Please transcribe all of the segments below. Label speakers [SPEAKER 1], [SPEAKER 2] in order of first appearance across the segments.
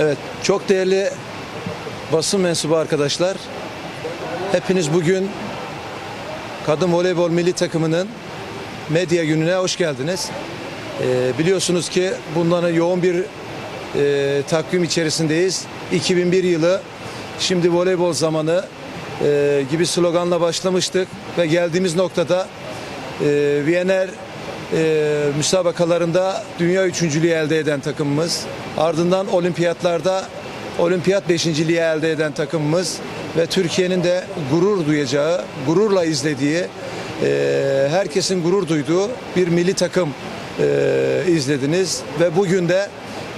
[SPEAKER 1] Evet, çok değerli basın mensubu arkadaşlar. Hepiniz bugün Kadın Voleybol Milli Takımı'nın medya gününe hoş geldiniz. Ee, biliyorsunuz ki bundan yoğun bir e, takvim içerisindeyiz. 2001 yılı şimdi voleybol zamanı e, gibi sloganla başlamıştık ve geldiğimiz noktada e, Viyener e, müsabakalarında dünya üçüncülüğü elde eden takımımız. Ardından olimpiyatlarda olimpiyat beşinciliği elde eden takımımız ve Türkiye'nin de gurur duyacağı, gururla izlediği, e, herkesin gurur duyduğu bir milli takım e, izlediniz. Ve bugün de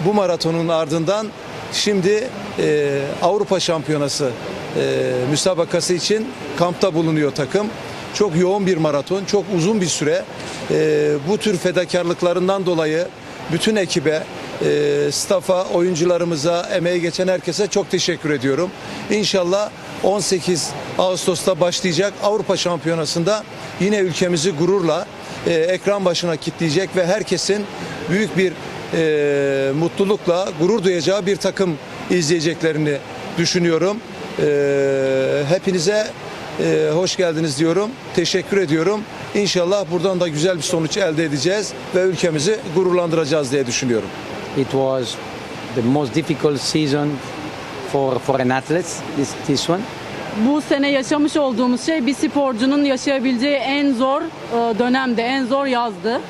[SPEAKER 1] bu maratonun ardından şimdi e, Avrupa Şampiyonası e, müsabakası için kampta bulunuyor takım. Çok yoğun bir maraton, çok uzun bir süre. E, bu tür fedakarlıklarından dolayı bütün ekibe, e, stafa, oyuncularımıza, emeği geçen herkese çok teşekkür ediyorum. İnşallah 18 Ağustos'ta başlayacak Avrupa Şampiyonası'nda yine ülkemizi gururla e, ekran başına kitleyecek ve herkesin büyük bir e, mutlulukla gurur duyacağı bir takım izleyeceklerini düşünüyorum. E, hepinize e, hoş geldiniz diyorum. Teşekkür ediyorum. İnşallah buradan da güzel bir sonuç elde edeceğiz ve ülkemizi gururlandıracağız diye düşünüyorum.
[SPEAKER 2] It was the most difficult season for, for an athlete, this, this one.
[SPEAKER 3] Bu sene yaşamış olduğumuz şey bir sporcunun yaşayabileceği en zor e, dönemde, en zor yazdı.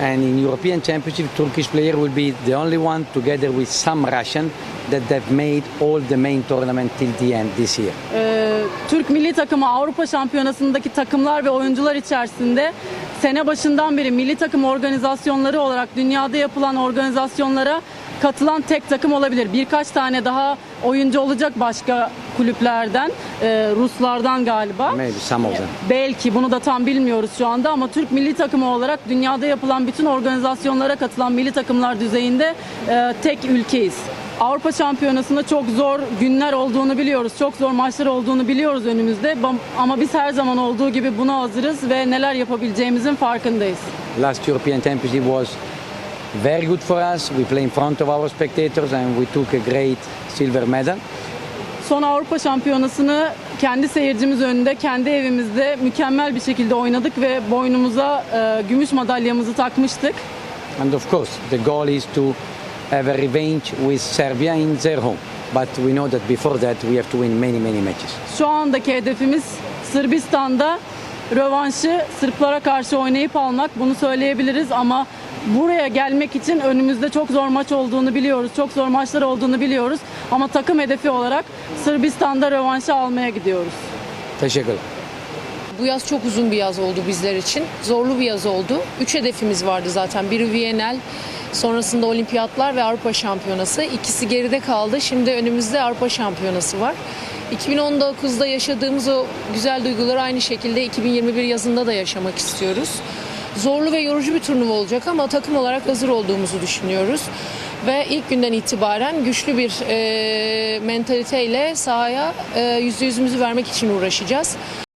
[SPEAKER 2] And in European Championship, Turkish player will be the only one together with some Russian that they've made all the main tournament till the end this year.
[SPEAKER 3] E, Türk milli takımı Avrupa Şampiyonası'ndaki takımlar ve oyuncular içerisinde sene başından beri milli takım organizasyonları olarak dünyada yapılan organizasyonlara katılan tek takım olabilir. Birkaç tane daha oyuncu olacak başka kulüplerden, e, Ruslardan galiba.
[SPEAKER 2] Maybe some of them.
[SPEAKER 3] Belki bunu da tam bilmiyoruz şu anda ama Türk milli takımı olarak dünyada yapılan bütün organizasyonlara katılan milli takımlar düzeyinde e, tek ülkeyiz. Avrupa Şampiyonası'nda çok zor günler olduğunu biliyoruz. Çok zor maçlar olduğunu biliyoruz önümüzde. Ama biz her zaman olduğu gibi buna hazırız ve neler yapabileceğimizin farkındayız.
[SPEAKER 2] Last European Championship was very good for us. We play in front of our spectators and we took a great silver medal.
[SPEAKER 3] Son Avrupa Şampiyonası'nı kendi seyircimiz önünde, kendi evimizde mükemmel bir şekilde oynadık ve boynumuza e, gümüş madalyamızı takmıştık.
[SPEAKER 2] And of course, the goal is to have a revenge with Serbia in their home. But we know that before that we have to win many, many matches.
[SPEAKER 3] Şu andaki hedefimiz Sırbistan'da rövanşı Sırplara karşı oynayıp almak. Bunu söyleyebiliriz ama buraya gelmek için önümüzde çok zor maç olduğunu biliyoruz. Çok zor maçlar olduğunu biliyoruz. Ama takım hedefi olarak Sırbistan'da rövanşı almaya gidiyoruz.
[SPEAKER 2] Teşekkürler.
[SPEAKER 4] Bu yaz çok uzun bir yaz oldu bizler için. Zorlu bir yaz oldu. Üç hedefimiz vardı zaten. Biri Viyanel, sonrasında olimpiyatlar ve Avrupa Şampiyonası. İkisi geride kaldı. Şimdi önümüzde Avrupa Şampiyonası var. 2019'da yaşadığımız o güzel duyguları aynı şekilde 2021 yazında da yaşamak istiyoruz. Zorlu ve yorucu bir turnuva olacak ama takım olarak hazır olduğumuzu düşünüyoruz. Ve ilk günden itibaren güçlü bir e, mentaliteyle sahaya yüzde yüzümüzü vermek için uğraşacağız.